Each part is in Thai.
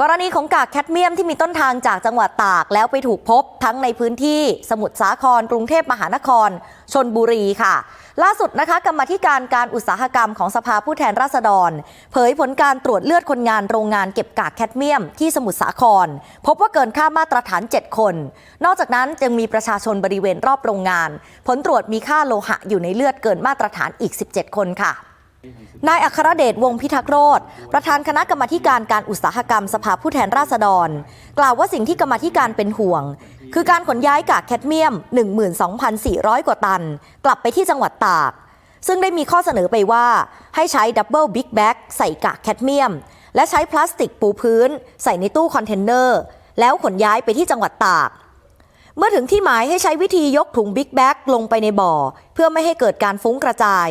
กรณีของกากแคดเมียมที่มีต้นทางจากจังหวัดตากแล้วไปถูกพบทั้งในพื้นที่สมุทรสาคร กรุงเทพมหานคร ชนบุรีค่ะ ล่าสุดนะคะกรรมธิการการอุตสาหกรรมของสภาผู้แทนราษฎร เผยผลการตรวจเลือดคนงานโรงงานเก็บกากแคดเมียมที่สมุทรสาคร พบว่าเกินค่ามาตรฐาน 7 คน นอกจากนั้นยังมีประชาชนบริเวณรอบโรงงาน ผลตรวจมีค่าโลหะอยู่ในเลือดเกินมาตรฐานอีก 17 คนค่ะ นายอัครเดชวงพิทักษ์โรธประธานคณะกรรมการการอุตสาหกรรมสภาผู้แทนราษฎร กล่าวว่าสิ่งที่กรรมการเป็นห่วง คือการขนย้ายกากแคดเมียม 12,400 กว่าตัน กลับไปที่จังหวัดตาก ซึ่งได้มีข้อเสนอไปว่าให้ใช้ดับเบิลบิ๊กแบ็กใส่กากแคดเมียม และใช้พลาสติกปูพื้น ใส่ในตู้คอนเทนเนอร์ แล้วขนย้ายไปที่จังหวัดตาก เมื่อถึงที่หมายให้ใช้วิธียกถุงบิ๊กแบ็กลงไปในบ่อ เพื่อไม่ให้เกิดการฟุ้งกระจาย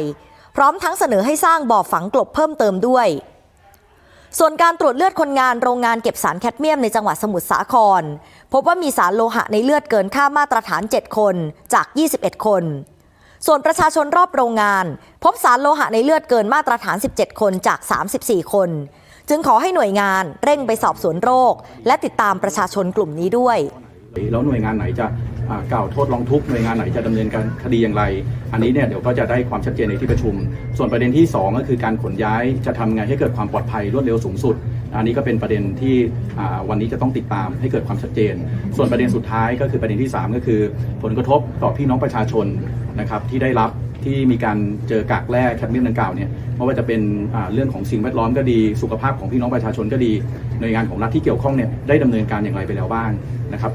พร้อมทั้งเสนอให้สร้างบ่อฝังกลบเพิ่มเติมด้วย ส่วนการตรวจเลือดคนงานโรงงานเก็บสารแคดเมียมในจังหวัดสมุทรสาคร พบว่ามีสารโลหะในเลือดเกินค่ามาตรฐาน 7 คนจาก 21 คน ส่วนประชาชนรอบโรงงาน พบสารโลหะในเลือดเกินมาตรฐาน 17 คนจาก 34 คน จึงขอให้หน่วยงานเร่งไปสอบสวนโรค และติดตามประชาชนกลุ่มนี้ด้วยแล้วหน่วยงานไหนจะ กล่าวโทษร้องทุกข์หน่วยงานไหนจะดำเนินการคดีอย่างไร อันนี้เนี่ยเดี๋ยวก็จะได้ความชัดเจนในที่ประชุม ส่วนประเด็นที่ 2 ก็คือการขนย้ายจะทำไงให้เกิดความปลอดภัยรวดเร็วสูงสุด อันนี้ก็เป็นประเด็นที่อาวันนี้จะต้องติดตามให้เกิดความชัดเจน ส่วนประเด็นสุดท้ายก็คือประเด็นที่ 3 ก็คือ ผลกระทบต่อพี่น้องประชาชนนะครับที่ได้รับที่มีการเจอกากแร่แคดเมียมดังกล่าวเนี่ยไม่ว่าจะเป็นอาเรื่องของสิ่งแวดล้อมก็ดี สุขภาพของพี่น้องประชาชนก็ดีหน่วยงานของรัฐที่เกี่ยวข้องเนี่ยได้ดำเนินการอย่างไรไปแล้วบ้างนะครับ